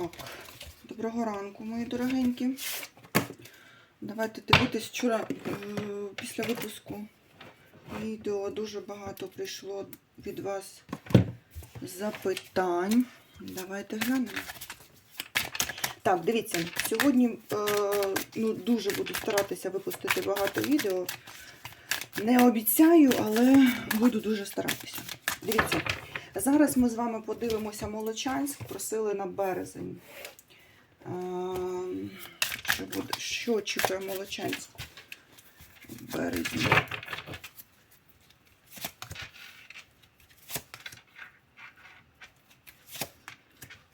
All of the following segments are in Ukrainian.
Так, доброго ранку, мої дорогенькі. Давайте дивитись вчора е, після випуску відео дуже багато прийшло від вас запитань. Давайте глянемо. Так, дивіться, сьогодні е, ну, дуже буду старатися випустити багато відео. Не обіцяю, але буду дуже старатися. Дивіться, зараз ми з вами подивимося Молочанськ, просили на березень. Що, буде, що очікує Молочанськ в березні?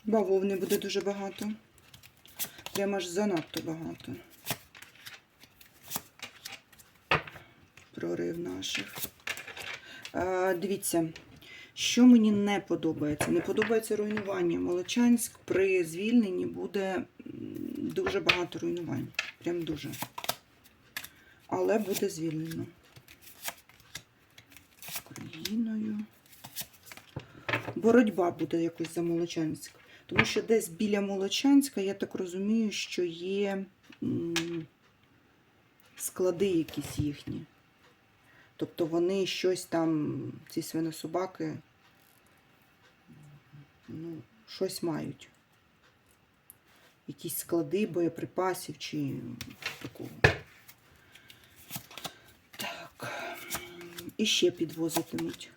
Бавовни буде дуже багато. Прямо аж занадто багато. Прорив наших. Дивіться, що мені не подобається. Не подобається руйнування. Молочанськ при звільненні буде дуже багато руйнувань. Прям дуже. Але буде звільнено. Україною. Боротьба буде якось за Молочанськ. Тому що десь біля Молочанська, я так розумію, що є склади якісь їхні. Тобто вони щось там, ці свинособаки, ну, щось мають. Якісь склади боєприпасів чи такого. Так. І ще підвозитимуть.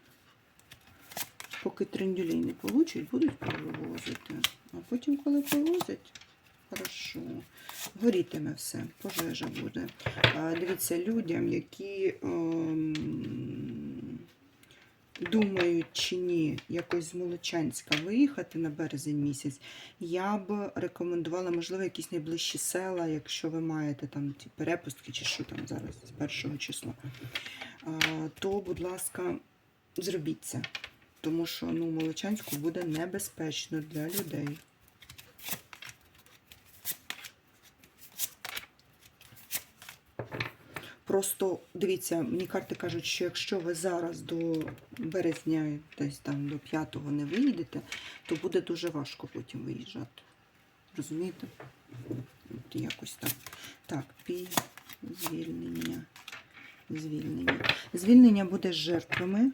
Поки трендюлей не получать, будуть привозити. А потім, коли привозять, хорошо. Горітиме все, пожежа буде. А, Дивіться, людям, які ем, думають чи ні, якось з Молочанська виїхати на березень місяць, я б рекомендувала, можливо, якісь найближчі села, якщо ви маєте там ті перепустки чи що там зараз з першого числа, то, будь ласка, зробіть це. Тому що ну, Молочанську буде небезпечно для людей. Просто дивіться, мені карти кажуть, що якщо ви зараз до березня, десь там до 5-го не виїдете, то буде дуже важко потім виїжджати. Розумієте? От якось так. Так, пі звільнення. Звільнення. Звільнення буде з жертвами.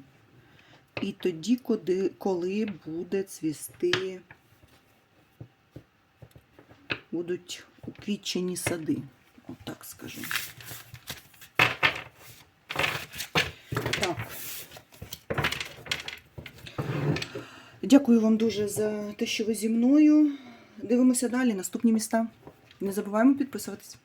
І тоді, коли, коли буде цвісти, будуть уквітчені сади. Отак скажу. Так. Дякую вам дуже за те, що ви зі мною. Дивимося далі. Наступні міста. Не забуваємо підписуватись.